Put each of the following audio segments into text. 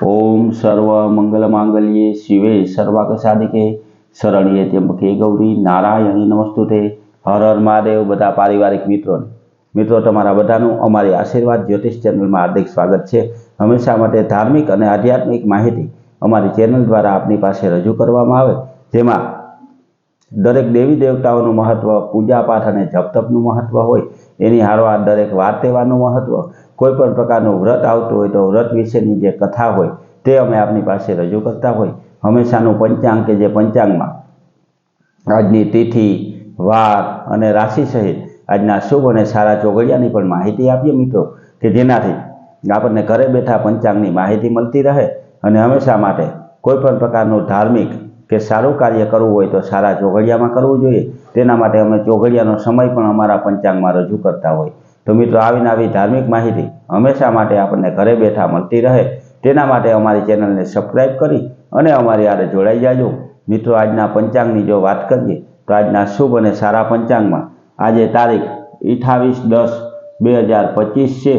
ઓમ સર્વ મંગલ માંગલ્યે શિવે સર્વાક સાધિકે શરણ્યે ત્યંબકે ગૌરી નારાયણી નમસ્તુતે. હર હર મહાદેવ બધા પારિવારિક મિત્રોને. મિત્રો, તમારા બધાનું અમારી આશીર્વાદ જ્યોતિષ ચેનલમાં હાર્દિક સ્વાગત છે. હંમેશા માટે ધાર્મિક અને આધ્યાત્મિક માહિતી અમારી ચેનલ દ્વારા આપની પાસે રજૂ કરવામાં આવે. જેમાં દરેક દેવી દેવતાઓનું મહત્વ પૂજા પાઠ અને જપતપનું મહત્વ હોય, એની હારવાર દરેક વાર તહેવારનું મહત્વ કોઈ પણ પ્રકારનું વ્રત આવતું હોય તો વ્રત વિશેની જે કથા હોય તે અમે આપની પાસે રજૂ કરતા હોય. હંમેશાનું પંચાંગ કે જે પંચાંગમાં આજની તિથિ, વાર અને રાશિ સહિત આજના શુભ અને સારા ચોઘડિયાની પણ માહિતી આપીએ મિત્રો, કે જેનાથી આપણને ઘરે બેઠા પંચાંગની માહિતી મળતી રહે અને હંમેશા માટે કોઈ પણ પ્રકારનું ધાર્મિક કે સારું કાર્ય કરવું હોય તો સારા ચોઘડિયામાં કરવું જોઈએ. તેના માટે અમે ચોઘડિયાનો સમય પણ અમારા પંચાંગમાં રજૂ કરતા હોય. તો મિત્રો, આવીને આવી ધાર્મિક માહિતી હંમેશા માટે આપણને ઘરે બેઠા મળતી રહે. તેના માટે અમારી ચેનલને સબસ્ક્રાઈબ કરી અને અમારી આરે જોડાઈ જાજો. મિત્રો, આજના પંચાંગની જો વાત કરીએ, તો આજના શુભ અને સારા પંચાંગમાં આજે તારીખ અઠાવીસ દસ બે હજાર પચીસ છે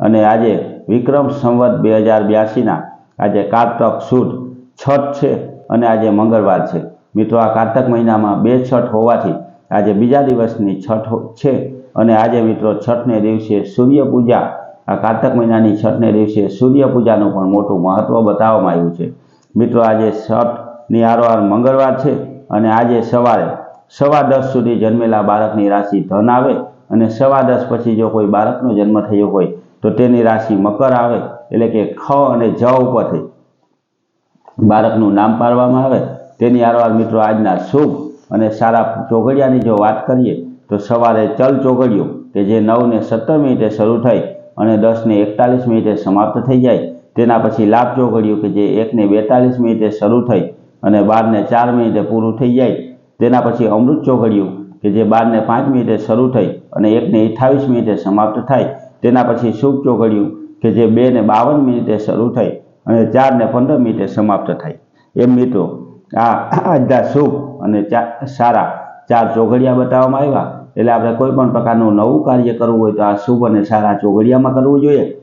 અને આજે વિક્રમ સંવત બે હજાર બ્યાસીના આજે કારતક સુદ છઠ છે અને આજે મંગળવાર છે. મિત્રો, આ કારતક મહિનામાં બે છઠ હોવાથી આજે બીજા દિવસની છઠ છે. અને આજે મિત્રો છઠને દિવસે સૂર્યપૂજા, આ કારતક મહિનાની છઠને દિવસે સૂર્યપૂજાનું પણ મોટું મહત્ત્વ બતાવવામાં આવ્યું છે. મિત્રો, આજે છઠની આરવાર મંગળવાર છે અને આજે સવારે સવા દસ સુધી જન્મેલા બાળકની રાશિ ધન આવે અને સવા દસ પછી જો કોઈ બાળકનો જન્મ થયો હોય તો તેની રાશિ મકર આવે, એટલે કે ખ અને જ ઉપરથી બાળકનું નામ પાડવામાં આવે. તેની આરવાર મિત્રો આજના શુભ અને સારા ચોઘડિયાની જો વાત કરીએ તો સવારે ચલ ચોઘડિયું કે જે નવને સત્તર મિનિટે શરૂ થઈ અને દસને એકતાલીસ મિનિટે સમાપ્ત થઈ જાય. તેના પછી લાભ ચોઘડિયું કે જે એકને બેતાલીસ મિનિટે શરૂ થઈ અને બારને ચાર મિનિટે પૂરું થઈ જાય. તેના પછી અમૃત ચોઘડિયું કે જે બારને પાંચ મિનિટે શરૂ થઈ અને એકને અઠ્ઠાવીસ મિનિટે સમાપ્ત થાય. તેના પછી શુભ ચોઘડિયું કે જે બેને બાવન મિનિટે શરૂ થઈ અને ચારને પંદર મિનિટે સમાપ્ત થાય. એમ મિત્રો, આ આજના શુભ અને ચા સારા ચાર ચોઘડિયા બતાવવામાં આવ્યા. એટલે આપણે કોઈ પણ પ્રકારનું નવું કાર્ય કરવું હોય તો આ શુભ અને સારા ચોઘડિયામાં કરવું જોઈએ.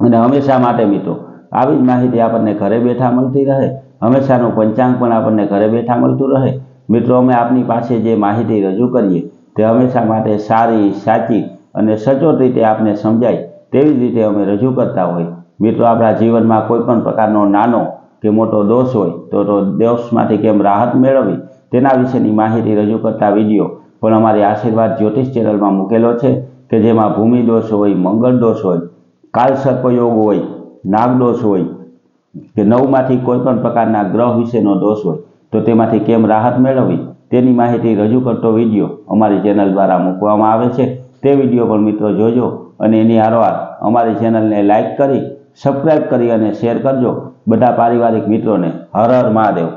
અને હંમેશા માટે મિત્રો, આવી જ માહિતી આપણને ઘરે બેઠા મળતી રહે. હંમેશાનું પંચાંગ પણ આપણને ઘરે બેઠા મળતું રહે. મિત્રો, અમે આપની પાસે જે માહિતી રજૂ કરીએ, તે હંમેશા માટે સારી, સાચી અને સચોટ રીતે આપને સમજાય તેવી જ રીતે અમે રજૂ કરતા હોય. મિત્રો, આપણા જીવનમાં કોઈ પણ પ્રકારનો નાનો કે મોટો દોષ હોય તો દોષમાંથી કેમ રાહત મેળવવી, તેના વિશેની માહિતી રજૂ કરતા વીડિયો પણ અમારી આશીર્વાદ જ્યોતિષ ચેનલમાં મૂકેલો છે કે જેમાં ભૂમિ દોષ હોય, મંગળ દોષ હોય, કાલ સર્પયોગ હોય નાગદોષ હોય, કે નવમાંથી કોઈ પણ પ્રકારના ગ્રહ વિશેનો દોષ હોય, તો તેમાંથી કેમ રાહત મેળવવી? તેની માહિતી રજૂ કરતો વીડિયો અમારી ચેનલ દ્વારા મૂકવામાં આવે છે. તે વીડિયો પણ મિત્રો જોજો અને એની આરવાર અમારી ચેનલને લાઈક કરી, સબસ્ક્રાઇબ કરી અને શેર કરજો. બધા પારિવારિક મિત્રોને હર હર મહાદેવ.